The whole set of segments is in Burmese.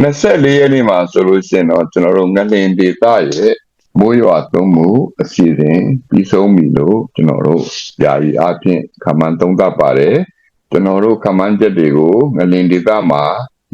24ရက်နေ့မှာဆိုလို့ရှိရင်တော့ကျွန်တော်တို့ငလင်ဒေသရဲ့မိုးရွာသွန်းမှုအစီအစဉ်ပြီးဆုံးပြီလို့ကျွန်တော်တို့ယာယီအဖြစ်ခမန်းသုံးသပ်ပါတယ်ကျွန်တော်တို့ခမန်းချက်တွေကိုငလင်ဒေသမှာ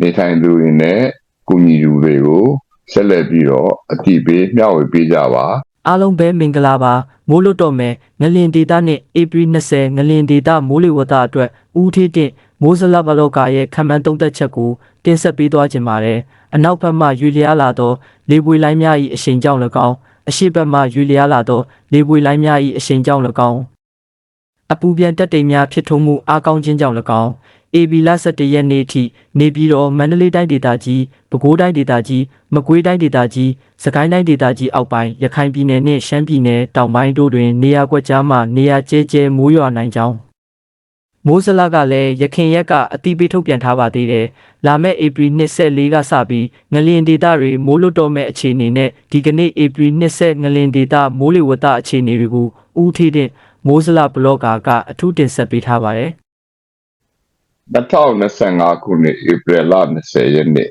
နေထိုင်သူတွေနဲ့ကုညီသူတွေကိုဆက်လက်ပြီးတော့အတိပေးမျှဝေပေးကြပါအားလုံးပဲမင်္ဂလာပါမိုးလွတ်တော့မယ်ငလင်ဒေတာနဲ့ဧပြီ20ငလင်ဒေတာမိုးလေဝသအတွက်ဦးထေးတင် မိုးစလဘလောကရဲ့ခံမှန်းသုံးသက်ချက်ကိုတင်ဆက်ပေးသွားခြင်းပါတယ်အနောက်ဘက်မှရွေလျားလာသောလေပွေလိုင်းများ၏အရှိန်ကြောင့်၎င်းအရှေ့ဘက်မှရွေလျားလာသောလေပွေလိုင်းများ၏အရှိန်ကြောင့်၎င်းအပူပြန်တက်တိမ်များဖြစ်ထုံးမှုအားကောင်းခြင်းကြောင့်၎င်း AB လ17ရက်နေ့ထိနေပြည်တော်မန္တလေးတိုင်းဒေသကြီးပဲခူးတိုင်းဒေသကြီးမကွေးတိုင်းဒေသကြီးစကိုင်းတိုင်းဒေသကြီးအောက်ပိုင်းရခိုင်ပြည်နယ်နှင့်ရှမ်းပြည်နယ်တောင်ပိုင်းတို့တွင်နေရာကွက်ကြားမှနေရာကျဲကျဲမိုးရွာနိုင်ကြောင်း မိုးစလကလည်းရခင်ရက်ကအတိပေးထုတ်ပြန်ထားပါသေးတယ်။လာမယ့်ဧပြီ24ကစပြီးငလင်ဒေတာတွေမိုးလွတ်တော့မဲ့အခြေအနေနဲ့ဒီကနေ့ဧပြီ20ငလင်ဒေတာမိုးလေဝသအခြေအနေတွေကိုဦးထီးတဲ့မိုးစလဘလော့ကာကအထူးတင်ဆက်ပေးထားပါတယ်။2025ခုနှစ်ဧပြီလ20ရက်နေ့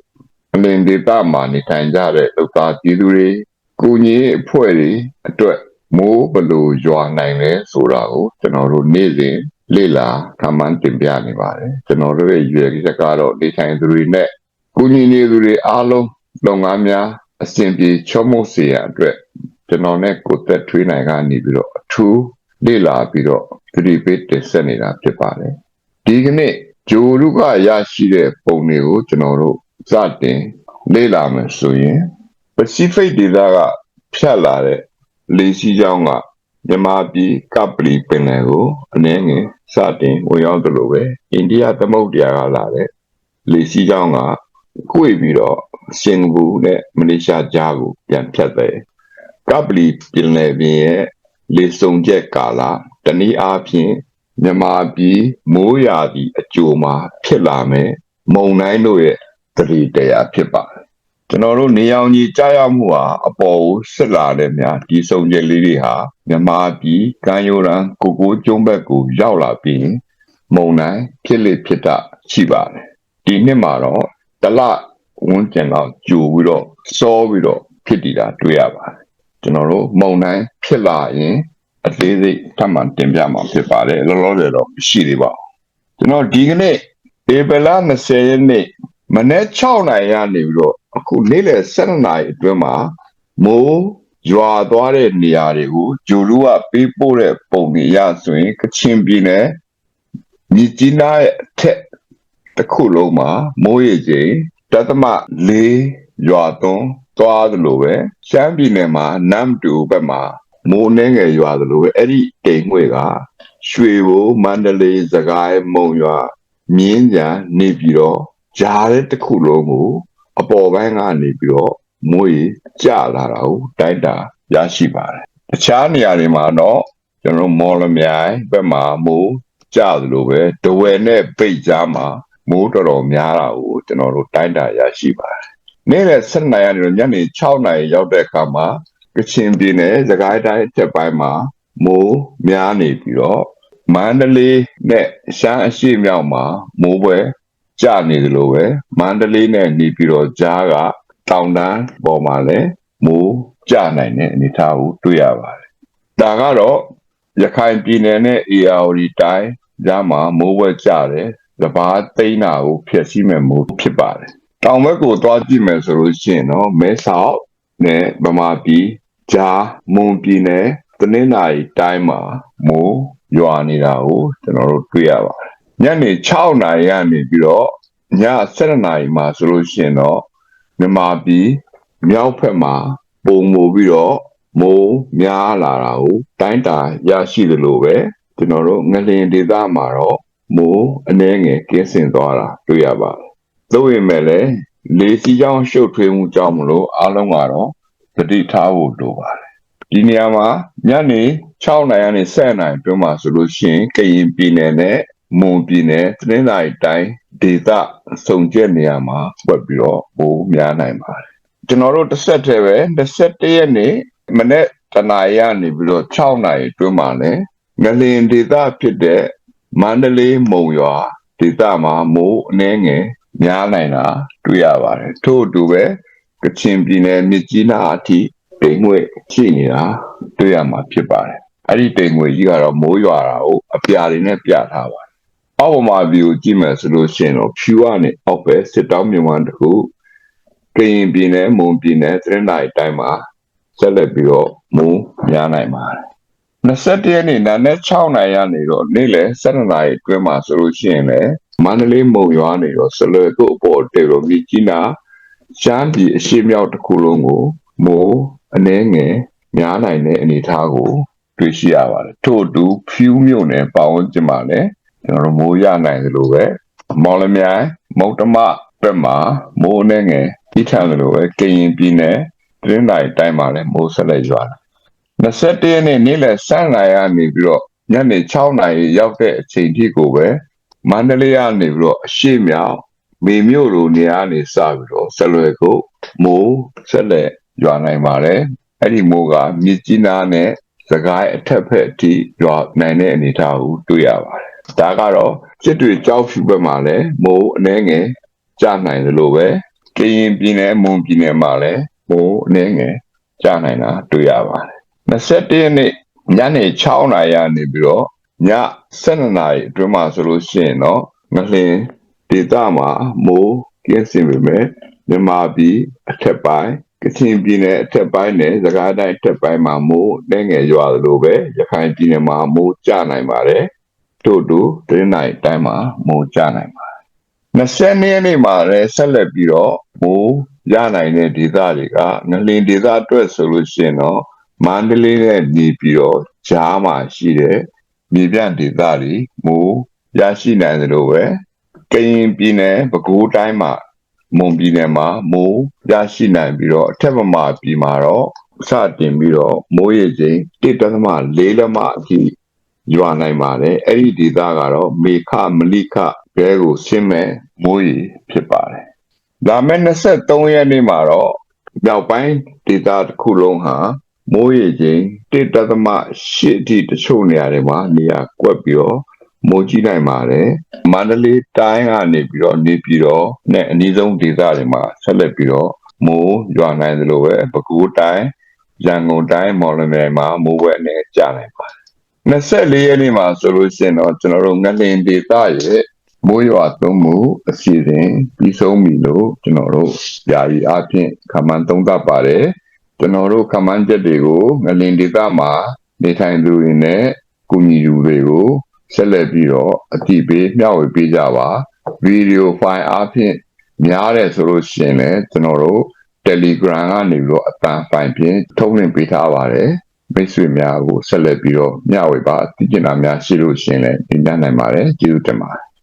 အလင်ဒေတာမှာနေထိုင်ကြတဲ့လူသားပြည်သူတွေကိုညီအဖွဲ့တွေအတွက်မိုးဘယ်လိုရွာနိုင်လဲဆိုတာကိုကျွန်တော်တို့နေ့စဉ် လေ့လာခန့်မှန်းတင်ပြနေပါတယ်ကျွန်တော်တို့ရဲ့ရွေချက်ကတော့နေထိုင်သူတွေနဲ့ကိုညီနေသူတွေအားလုံးလုပ်ငန်းများအစဉ်ပြေချောမုတ်စေရန်အတွက်ကျွန်တော်နဲ့ကိုသက်ထွေးနိုင်ကနေပြီးတော့အထူးလေ့လာပြီးတော့သတိပေးတင်ဆက်နေတာဖြစ်ပါတယ်ဒီကနေ့ဂျိုရုကရရှိတဲ့ပုံတွေကိုကျွန်တော်တို့စတင်လေ့လာမယ်ဆိုရင် Pacific ဒေသကဖြတ်လာတဲ့လေစီးကြောင်းက မြန်မာပြည်ကပလီပင်လယ်ကိုအနည်းငယ်စတင်ဝင်ရောက်သလိုပဲအိန္ဒိယသမုဒ္ဒရာကလာတဲ့လေစီးကြောင်းကကွေ့ပြီးတော့စင်ကာပူနဲ့မလေးရှားကြားကိုပြန်ဖြတ်တယ်ကပလီပင်လယ်ပြင်ရဲ့လေစုံချက်ကာလတနည်းအားဖြင့်မြန်မာပြည်မိုးရာသီအကြိုမှာဖြစ်လာမယ်မုန်တိုင်းတို့ရဲ့သတိတရားဖြစ်ပါတယ် ကျွန်တော်တို့နေအောင်ကြီးကြားရမှုဟာအပေါ်ကိုစစ်လာတဲ့များဒီစုံချက်လေးတွေဟာမြန်မာပြည်ကမ်းရိုးတန်းကိုကိုကျုံးဘက်ကိုရောက်လာပြီးရင်မုန်တိုင်းဖြစ်လေဖြစ်တာရှိပါတယ်ဒီနှစ်မှာတော့တလဝန်းကျင်တော့ကြိုပြီးတော့စောပြီးတော့ဖြစ်တည်တာတွေ့ရပါတယ်ကျွန်တော်တို့မုန်တိုင်းဖြစ်လာရင်အသေးစိတ်ထပ်မံတင်ပြမှာဖြစ်ပါတယ်လောလောဆယ်တော့မရှိသေးပါဘူးကျွန်တော်ဒီကနေ့ဧပြီလ20ရက်နေ့မနေ့6နိုင်ရနေပြီးတော့ အခုနေ့လယ်7နာရီအတွင်းမှာမိုးရွာသွားတဲ့နေရာတွေကိုဂျိုလူကပေးပို့တဲ့ပုံတွေရဆိုရင်ကချင်ပြည်နယ်မြစ်ကြီးနားရဲ့အထက်တစ်ခုလုံးမှာမိုးရေချိန်တသမ၄ရွာသွန်းသွားသလိုပဲရှမ်းပြည်နယ်မှာနမ်တူဘက်မှာမိုးနှဲငယ်ရွာသလိုပဲအဲ့ဒီတိမ်ငွေကရွှေဘိုမန္တလေးစကိုင်းမုံရွာမြင်းကြံနေပြီးတော့ဂျားတဲ့တစ်ခုလုံးကို အပေါ်ပိုင်းကနေပြီးတော့မိုးရေကျလာတာကိုတိုက်တာရရှိပါတယ်တခြားနေရာတွေမှာတော့ကျွန်တော်မော်လမြိုင်ဘက်မှာမိုးကျသလိုပဲဒဝယ်နဲ့ပိတ်ကြားမှာမိုးတော်တော်များတာကိုကျွန်တော်တို့တိုက်တာရရှိပါတယ်နေ့လယ်7နာရီကနေညနေ6နာရီရောက်တဲ့အခါမှာကချင်ပြည်နယ်စကိုင်းတိုင်းတက်ပိုင်းမှာမိုးများနေပြီးတော့မန္တလေးနဲ့ရှမ်းအရှိမြောက်မှာမိုးပွဲ ကျနေသလိုပဲမန္တလေးနဲ့နေပြည်တော်ကြားကတောင်တန်းပေါ်မှာလည်းမိုးကျနိုင်တဲ့အနေအထားကိုတွေ့ရပါတယ်။ဒါကတော့ရခိုင်ပြည်နယ်နဲ့ AR တိုင်းကြားမှာမိုးပွဲကျတယ်။စဘာသိန်းတာကိုဖျက်ဆီးမဲ့မိုးဖြစ်ပါတယ်။တောင်ဘက်ကိုသွားကြည့်မယ်ဆိုလို့ရှိရင်တော့မဲဆောက်နဲ့ဗမာပြည်ကြားမွန်ပြည်နယ်တနင်္သာရီတိုင်းမှာမိုးရွာနေတာကိုကျွန်တော်တို့တွေ့ရပါတယ်။ ညနေ6နာရီကနေပြီးတော့ည7နာရီမှာဆိုလို့ရှိရင်တော့မြန်မာပြည်မြောက်ဘက်မှာပုံမူပြီးတော့မိုးများလာတာကိုတိုင်းတာရရှိသလိုပဲကျွန်တော်တို့ငလင်ဒေသမှာတော့မိုးအနှဲငယ်ကင်းစင်သွားတာတွေ့ရပါတယ်။သို့ပေမဲ့လည်းလေစီးကြောင်းရှုပ်ထွေးမှုကြောင့်မလို့အားလုံးကတော့သတိထားဖို့လိုပါတယ်။ဒီနေရာမှာညနေ6နာရီကနေ7နာရီအတွင်းမှာဆိုလို့ရှိရင်ကရင်ပြည်နယ်နဲ့ မွန်ပြည်နယ်တနင်္သာရီတိုင်းဒေသစုံကျက်နေရာမှာပွက်ပြီးတော့ပိုးများနိုင်ပါတယ်ကျွန်တော်တို့တစ်ဆက်တည်းပဲ21ရက်နေ့မနေ့တနာရီကနေပြီးတော့6နာရီအတွင်းမှာလည်းငလင်ဒေသဖြစ်တဲ့မန္တလေးမုံရွာဒေသမှာမိုးအနှဲငယ်များနိုင်တာတွေ့ရပါတယ်ထို့အတူပဲကချင်ပြည်နယ်မြစ်ကြီးနားအထိတိမ်ငွေ့ရှိနေတာတွေ့ရမှာဖြစ်ပါတယ်အဲ့ဒီတိမ်ငွေကြီးကတော့မိုးရွာတာကိုအပြာတွေနဲ့ပြထားပါတယ် အောက်ပေါ်မှာဗီဒီယိုကြည့်မယ်ဆိုလို့ရှိရင်တော့ဖြူကနေအောက်ပဲစစ်တောင်းမြန်မာတစ်ခုကရင်ပြည်နယ်မွန်ပြည်နယ်သရင်တိုင်းတိုင်းမှာဆက်လက်ပြီးတော့မိုးများနိုင်ပါတယ်21ရက်နေ့နာနဲ့6နိုင်ရနေတော့နေ့လယ်7နာရီအတွင်းမှာဆိုလို့ရှိရင်လည်းမန္တလေးမုံရွာနေတော့ဆလွယ်ကုတ်အပေါ်တေရောမြကြီးနာရှမ်းပြည်အရှိမြောက်တစ်ခုလုံးကိုမိုးအနှဲငယ်များနိုင်တဲ့အနေအထားကိုတွေ့ရှိရပါတယ်ထို့အတူဖြူးမြို့နယ်ပတ်ဝန်းကျင်မှာလည်း ကျွန်တော်တို့မိုးရနိုင်သလိုပဲမော်လမြိုင်မုတ်တမဘက်မှာမိုးအနှဲငယ်ကြီးထန်သလိုပဲကရင်ပြည်နယ်တရင်တိုင်းတိုင်းမှာလည်းမိုးဆက်လက်ရွာတယ်21ရက်နေ့နေ့လယ်7နာရီကနေပြီးတော့ညနေ6နာရီရောက်တဲ့အချိန်ထိကိုပဲမန္တလေးကနေပြီးတော့အရှိမြောက်မေမြို့လိုနေရာနေစပြီးတော့ဆက်လွယ်ကိုမိုးဆက်လက်ရွာနိုင်ပါတယ်အဲ့ဒီမိုးကမြစ်ကြီးနားနဲ့စကိုင်းအထက်ဖက်အထိရွာနိုင်တဲ့အနေအထားကိုတွေ့ရပါတယ် ဒါကတော့စစ်တွေကြောက်ဖြူဘက်မှာလည်းမိုးအနှဲငယ်ကျနိုင်တယ်လို့ပဲကရင်ပြည်နယ်မွန်ပြည်နယ်မှာလည်းမိုးအနှဲငယ်ကျနိုင်တာတွေ့ရပါတယ်21ရက်နေ့ညနေ6နာရီကနေပြီးတော့ည7နာရီအတွင်းမှာဆိုလို့ရှိရင်တော့ငလင်ဒေသမှာမိုးကင်းစင်ပေမဲ့မြန်မာပြည်အထက်ပိုင်းကချင်ပြည်နယ်အထက်ပိုင်းနဲ့စကိုင်းတိုင်းအထက်ပိုင်းမှာမိုးနှဲငယ်ရွာသလိုပဲရခိုင်ပြည်နယ်မှာမိုးကျနိုင်ပါတယ် တို့တို့တင်းနိုင်တိုင်းမှာမိုးကျနိုင်ပါတယ်20ရက်နေ့မှာလည်းဆက်လက်ပြီးတော့မိုးရနိုင်တဲ့ဒေသတွေကငလင်ဒေသအတွက်ဆိုလို့ရှိရင်တော့မန္တလေးနဲ့နေပြီးတော့ဂျားမှာရှိတဲ့မြေပြန့်ဒေသတွေမိုးရရှိနိုင်တယ်လို့ပဲကရင်ပြည်နယ်ပဲခူးတိုင်းမှာမွန်ပြည်နယ်မှာမိုးရရှိနိုင်ပြီးတော့အထက်မမာပြည်မှာတော့စတင်ပြီးတော့မိုးရေချိန်1.4လက်မအထိ ရွာနိုင်ပါတယ်အဲ့ဒီဒေသကတော့မေခမလိခဘဲကိုဆင်းမဲ့မိုးရေဖြစ်ပါတယ်ဒါမဲ့23ရက်နေ့မှာတော့မြောက်ပိုင်းဒေသတစ်ခုလုံးဟာမိုးရေချိန်တစ်တသမရှစ်အထိတချို့နေရာတွေမှာနေရာကွက်ပြီးတော့မိုးကြီးနိုင်ပါတယ်မန္တလေးတိုင်းကနေပြီးတော့နေပြီးတော့နဲ့အနည်းဆုံးဒေသတွေမှာဆက်လက်ပြီးတော့မိုးရွာနိုင်သလိုပဲပဲခူးတိုင်းရန်ကုန်တိုင်းမော်လမြိုင်မှာမိုးဝဲအနေကျနိုင်ပါတယ် 24ရက်နေ့မှာဆိုလို့ရှိရင်တော့ကျွန်တော်တို့ငလင်ဒေသရဲ့မိုးရွာသွန်းမှုအစီအစဉ်ပြီးဆုံးပြီလို့ကျွန်တော်တို့ယာယီအဖြစ်ခန့်မှန်းသုံးသပ်ပါတယ်ကျွန်တော်တို့ခမန်းချက်တွေကိုငလင်ဒေသမှာနေထိုင်သူတွေနဲ့ကုညီသူတွေကိုဆက်လက်ပြီးတော့အတိပေးမျှဝေပေးကြပါဗီဒီယိုဖိုင်အားဖြင့်များတယ်ဆိုလို့ရှိရင်လည်းကျွန်တော်တို့ Telegram ကနေပြီးတော့အတန်ဖိုင်ဖြင့်ထုတ်လွှင့်ပေးထားပါတယ် မိတ်ဆွေများကိုဆက်လက်ပြီးတော့မျှဝေပါသိကျင်တာများရှိလို့ရှိရင်လည်းတင်ပြနိုင်ပါတယ်ကျေးဇူးတင်ပါတယ်